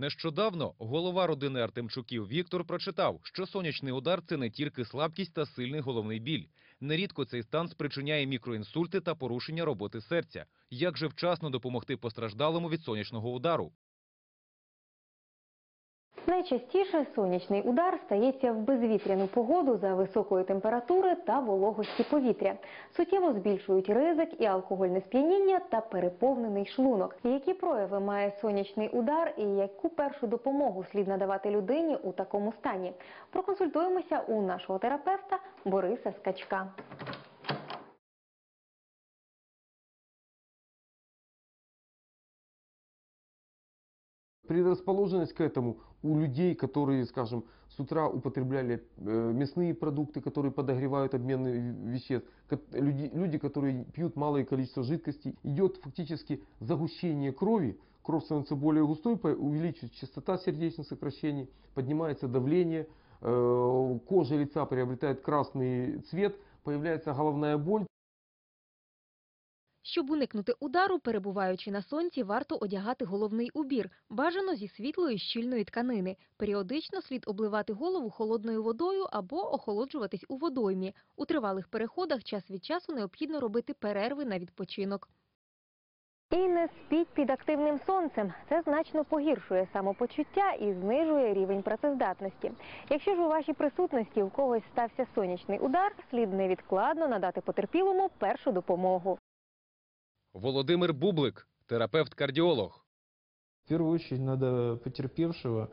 Нещодавно голова родини Артемчуків Віктор прочитав, що сонячний удар це не тільки слабкість та сильний головний біль. Нерідко цей стан спричиняє мікроінсульти та порушення роботи серця. Як же вчасно допомогти постраждалому від сонячного удару? Найчастіше сонячний удар стається в безвітряну погоду за високої температури та вологості повітря. Суттєво збільшують ризик і алкогольне сп'яніння та переповнений шлунок. Які прояви має сонячний удар і яку першу допомогу слід надавати людині у такому стані? Проконсультуємося у нашого терапевта Бориса Скачка. Предрасположенность к этому у людей, которые, скажем, с утра употребляли э, мясные продукты, которые подогревают обмен веществ, люди, люди, которые пьют малое количество жидкости, идет фактически загущение крови, кровь становится более густой, увеличивается частота сердечных сокращений, поднимается давление, э, кожа лица приобретает красный цвет, появляется головная боль, Щоб уникнути удару, перебуваючи на сонці, варто одягати головний убір, бажано зі світлої щільної тканини. Періодично слід обливати голову холодною водою або охолоджуватись у водоймі. У тривалих переходах час від часу необхідно робити перерви на відпочинок. І не спіть під активним сонцем. Це значно погіршує самопочуття і знижує рівень працездатності. Якщо ж у вашій присутності у когось стався сонячний удар, слід невідкладно надати потерпілому першу допомогу. Володимир Бублик, терапевт-кардіолог. В первую очередь надо потерпевшего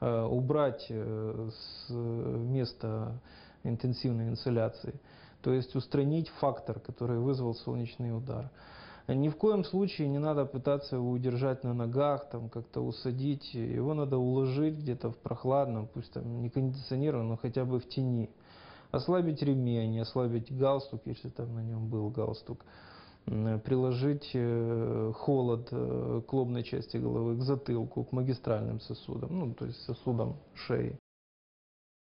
э, убрать э, с места интенсивной инсоляции, то есть устранить фактор, который вызвал солнечный удар. Ни в коем случае не надо пытаться его удержать на ногах, там как-то усадить. Его надо уложить где-то в прохладном, пусть там не кондиционированном, но хотя бы в тени. Ослабить ремень, ослабить галстук, если там на нем был галстук. М, Приложить э, холод э, к лобной части головы, к затылку, к магистральным сосудам, ну, то есть сосудам шеи.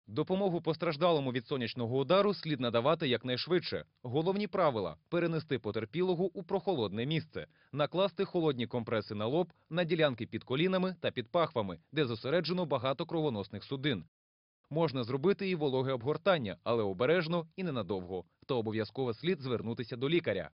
Допомогу постраждалому від сонячного удару слід надавати якнайшвидше. Головні правила – перенести потерпілого у прохолодне місце, накласти холодні компреси на лоб, на ділянки під колінами та під пахвами, де зосереджено багато кровоносних судин. Можна зробити і вологе обгортання, але обережно і ненадовго. Та обов'язково слід звернутися до лікаря.